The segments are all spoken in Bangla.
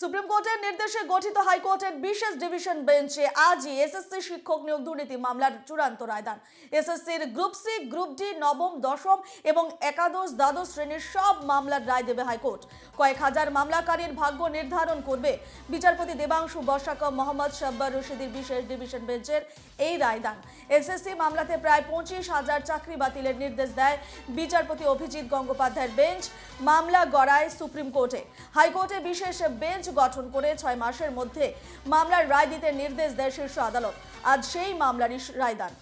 সুপ্রিম কোর্টের নির্দেশে গঠিত হাইকোর্টের বিশেষ ডিভিশন বেঞ্চে আজই এসএসসি শিক্ষক নিয়োগ দুর্নীতি মামলার চূড়ান্ত রায়দান। এসএসসির গ্রুপ সি, গ্রুপ ডি, নবম, দশম এবং একাদশ, দ্বাদশ শ্রেণির সব মামলার রায় দেবে হাইকোর্ট। কয়েক হাজার মামলাকারীর ভাগ্য নির্ধারণ করবে বিচারপতি দেবাংশু বর্ষাকম মোহাম্মদ শাব্বার রশিদির বিশেষ ডিভিশন বেঞ্চের এই রায়দান। এসএসসি মামলাতে প্রায় পঁচিশ হাজার চাকরি বাতিলের নির্দেশ দেয় বিচারপতি অভিজিৎ গঙ্গোপাধ্যায়ের বেঞ্চ। মামলা গড়ায় সুপ্রিম কোর্টে। হাইকোর্টে বিশেষ বেঞ্চ গঠন করে ছয় মাসের মধ্যে মামলার রায় দিতে নির্দেশ দেয় শীর্ষ আদালত। আজ সেই মামলারই রায়দান।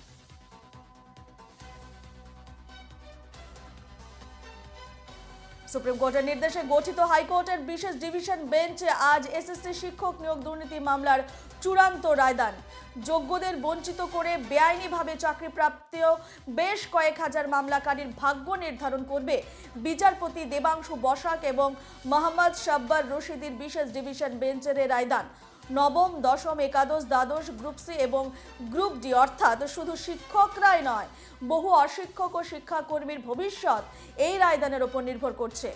সুপ্রিম কোর্টের নির্দেশে গঠিত হাইকোর্টের বিশেষ ডিভিশন বেঞ্চে আজ এসএসসি শিক্ষক নিয়োগ দুর্নীতি মামলার চূড়ান্ত রায়দান। যোগ্যদের বঞ্চিত করে বেআইনিভাবে চাকরি প্রাপ্তিও বেশ কয়েক হাজার মামলাকারীর ভাগ্য নির্ধারণ করবে বিচারপতি দেবাংশু বসাক এবং মোহাম্মদ শাব্বার রশিদির বিশেষ ডিভিশন বেঞ্চের রায়দান। নবম, দশম, একাদশ, দ্বাদশ, গ্রুপ সি এবং গ্রুপ ডি, অর্থাৎ শুধু শিক্ষকরাই নয়, বহু অশিক্ষক ও শিক্ষাকর্মীর ভবিষ্যৎ এই রায়দানের ওপর নির্ভর করছে।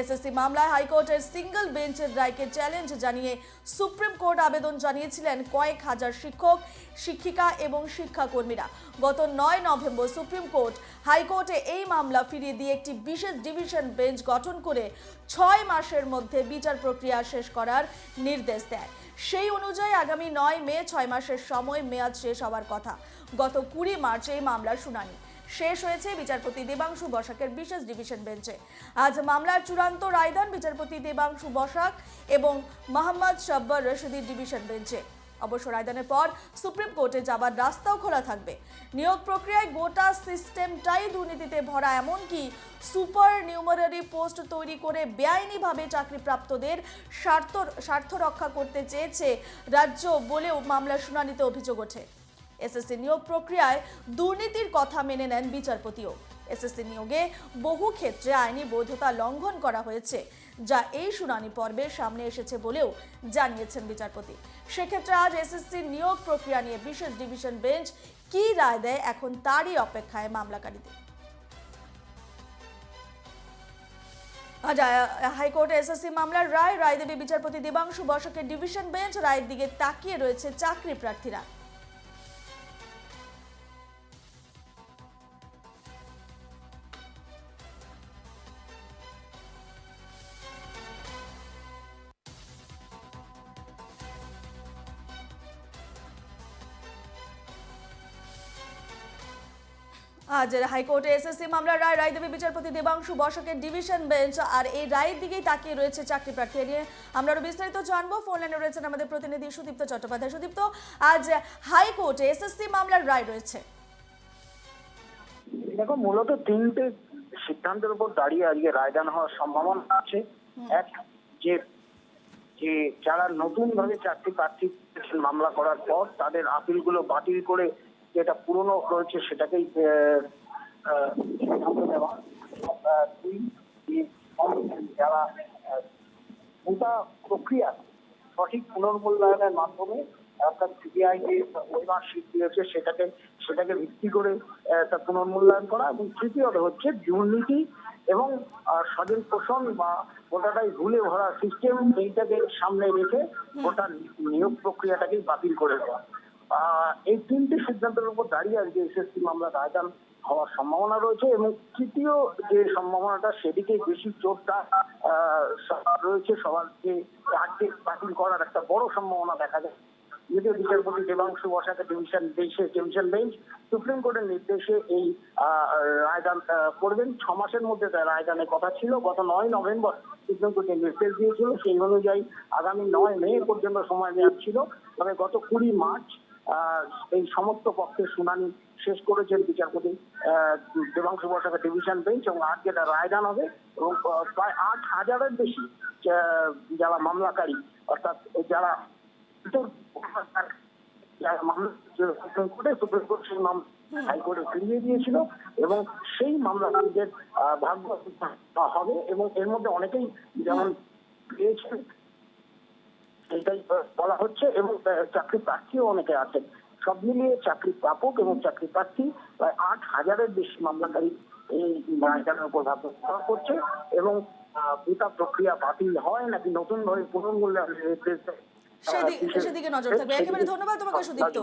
এসএসসি মামলায় হাইকোর্টের সিঙ্গল বেঞ্চের রায়কে চ্যালেঞ্জ জানিয়ে সুপ্রিম কোর্ট আবেদন জানিয়েছিলেন কয়েক হাজার শিক্ষক, শিক্ষিকা এবং শিক্ষাকর্মীরা। গত নয় নভেম্বর সুপ্রিম কোর্ট হাইকোর্টে এই মামলা ফিরিয়ে দিয়ে একটি বিশেষ ডিভিশন বেঞ্চ গঠন করে ছয় মাসের মধ্যে বিচার প্রক্রিয়া শেষ করার নির্দেশ দেয়। সেই অনুযায়ী আগামী নয় মে ছয় মাসের সময় মেয়াদ শেষ হওয়ার কথা। গত কুড়ি মার্চ এই মামলার শুনানি। শেষ হয়েছে বিচারপতি দেবাংশু বসাকের বিশেষ ডিভিশন বেঞ্চে। আজ মামলার চূড়ান্ত রায়দান বিচারপতি দেবাংশু বসাক এবং মোহাম্মদ শাব্বার রশিদির ডিভিশন বেঞ্চে। অবশ্য রায়দানের পর সুপ্রিম কোর্টে যাবার রাস্তাও খোলা থাকবে। নিয়োগ প্রক্রিয়ায় গোটা সিস্টেমটাই দুর্নীতিতে ভরা, এমনকি সুপার নিউমারারি পোস্ট তৈরি করে বেআইনিভাবে চাকরিপ্রাপ্তদের স্বার্থ স্বার্থ রক্ষা করতে চেয়েছে রাজ্য বলেও মামলার শুনানিতে অভিযোগ ওঠে। এসএসসি নিয়োগ প্রক্রিয়ায় দুর্নীতির কথা মেনে নেন বিচারপতিও। এসএসসি নিয়োগে বহু ক্ষেত্রে আইনি বৈধতা লঙ্ঘন করা হয়েছে, যা এই শুনানি পর্বে সামনে এসেছে বলেও জানিয়েছেন বিচারপতি। সেক্ষেত্রে আজ এসএসসি নিয়োগ প্রক্রিয়া নিয়ে বিশেষ ডিভিশন বেঞ্চ কি রায় দেয় এখন তারই অপেক্ষায় মামলাকারীদের। আজ হাইকোর্টে এসএসসি মামলার রায় রায় দেবে বিচারপতি দেবাংশু বসাকের ডিভিশন বেঞ্চ। রায়ের দিকে তাকিয়ে রয়েছে চাকরি প্রার্থীরা। আজ হাইকোর্টে এসএসসি মামলার রায় রায় দেবে বিচারপতি দেবাংশু বসাকের ডিভিশন বেঞ্চ আর এই রায়ের দিকেই তাকিয়ে রয়েছে চাকরি প্রার্থী নিয়ে। আমরা আরও বিস্তারিত জানব। ফোন লাইনে রয়েছেন আমাদের প্রতিনিধি সুদীপ্ত চট্টোপাধ্যায়। সুদীপ্ত আজ হাইকোর্টে এসএসসি মামলার রায় রয়েছে। দেখো মূলত তিনটে সিদ্ধান্তের উপর দাঁড়িয়ে আজকে রায়দান হওয়ার সম্ভাবনা আছে। এক যে যে যারা নতুন ভাবে চাকরি প্রার্থী মামলা করার পর তাদের আপিলগুলো বাতিল করে যেটা পুরনো রয়েছে সেটাকেই সিদ্ধান্ত নেওয়া। যারা গোটা প্রক্রিয়া সঠিক পুনর্মূল্যায়নের মাধ্যমে অর্থাৎ সিবিআই যে শীত দিয়েছে সেটাকে সেটাকে ভিত্তি করে আহ, তা পুনর্মূল্যায়ন করা এবং তৃতীয়ত হচ্ছে দুর্নীতি এবং আহ, স্বজন পোষণ বা গোটাটাই ভুলে ভরা সিস্টেম এইটাকে সামনে রেখে গোটা নিয়োগ প্রক্রিয়াটাকেই বাতিল করে দেওয়া। এই তিনটি সিদ্ধান্তের উপর দাঁড়িয়ে আজকে এসএসসি মামলা রায়দান হওয়ার সম্ভাবনা রয়েছে এবং তৃতীয় যে সম্ভাবনাটা সেদিকে বেশি জোরটা রয়েছে সবার যে আজকে বাতিল করার একটা বড় সম্ভাবনা দেখা যায়। যদিও বিচারপতি দেবাংশু বসাকে ডিভিশন বেঞ্চে, ডিভিশন বেঞ্চ সুপ্রিম কোর্টের নির্দেশে এই রায়দান করবেন। ছ মাসের মধ্যে তার রায়দানের কথা ছিল। গত নয় নভেম্বর সুপ্রিম কোর্টে নির্দেশ দিয়েছিল। সেই অনুযায়ী আগামী নয় মে পর্যন্ত সময় মেয়াদ ছিল। তবে গত কুড়ি মার্চ এই সমস্ত পক্ষের শুনানি শেষ করেছেন বিচারপতি দেবাংশু বসাকের ডিভিশন বেঞ্চ এবং আজকে তার রায়দান হবে এবং প্রায় আট হাজারের বেশি যারা মামলাকারী, অর্থাৎ যারা যারা মামলা সেই মামলা হাইকোর্টে ফিরিয়ে দিয়েছিল এবং সেই মামলাকারীদের ভাগ্য হবে এবং এর মধ্যে অনেকেই যেমন পেয়েছেন এটাই বলা হচ্ছে এবং চাকরি প্রার্থীও অনেকে আছেন। সব মিলিয়ে চাকরি প্রাপক এবং চাকরি প্রার্থী প্রায় আট হাজারের বেশি মামলাকারী এই রায়দানের উপর ভাবনা করছে এবং গোটা প্রক্রিয়া বাতিল হয় নাকি নতুন ভাবে পুনর্মূল্যায়নের নির্দেশ? সেদিকে নজর থাকবে। একেবারে ধন্যবাদ তোমাকে সুদীপ্ত।